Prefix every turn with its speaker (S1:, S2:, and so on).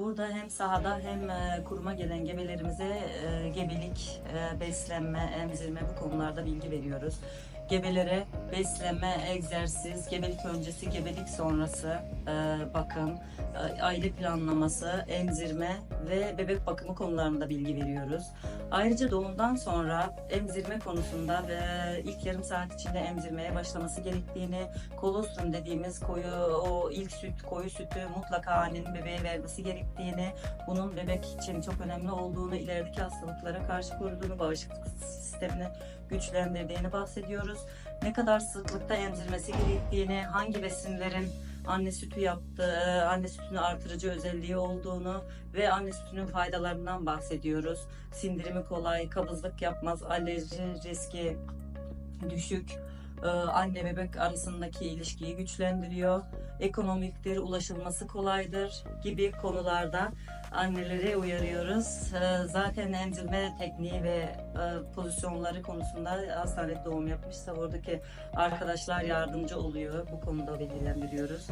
S1: Burada hem sahada hem e, kuruma gelen gebelerimize e, gebelik, e, beslenme, emzirme bu konularda bilgi veriyoruz. Gebelere beslenme, egzersiz, gebelik öncesi, gebelik sonrası e, bakım, e, aile planlaması, emzirme ve bebek bakımı konularında bilgi veriyoruz. Ayrıca doğumdan sonra emzirme konusunda ve ilk yarım saat içinde emzirmeye başlaması gerektiğini, kolostrum dediğimiz koyu o ilk süt, koyu sütü mutlaka annenin bebeğe vermesi gerektiğini, bunun bebek için çok önemli olduğunu, ilerideki hastalıklara karşı koruduğunu, bağışıklık sistemini güçlendirdiğini bahsediyoruz. Ne kadar sıklıkta emzirmesi gerektiğini, hangi besinlerin anne sütü yaptığı, anne sütünü artırıcı özelliği olduğunu ve anne sütünün faydalarından bahsediyoruz. Sindirimi kolay, kabızlık yapmaz, alerji riski düşük, e, anne bebek arasındaki ilişkiyi güçlendiriyor, ekonomiktir, ulaşılması kolaydır gibi konularda anneleri uyarıyoruz. E, Zaten emzirme tekniği ve e, pozisyonları konusunda hastanet doğum yapmışsa oradaki arkadaşlar yardımcı oluyor. Bu konuda bilgilendiriyoruz.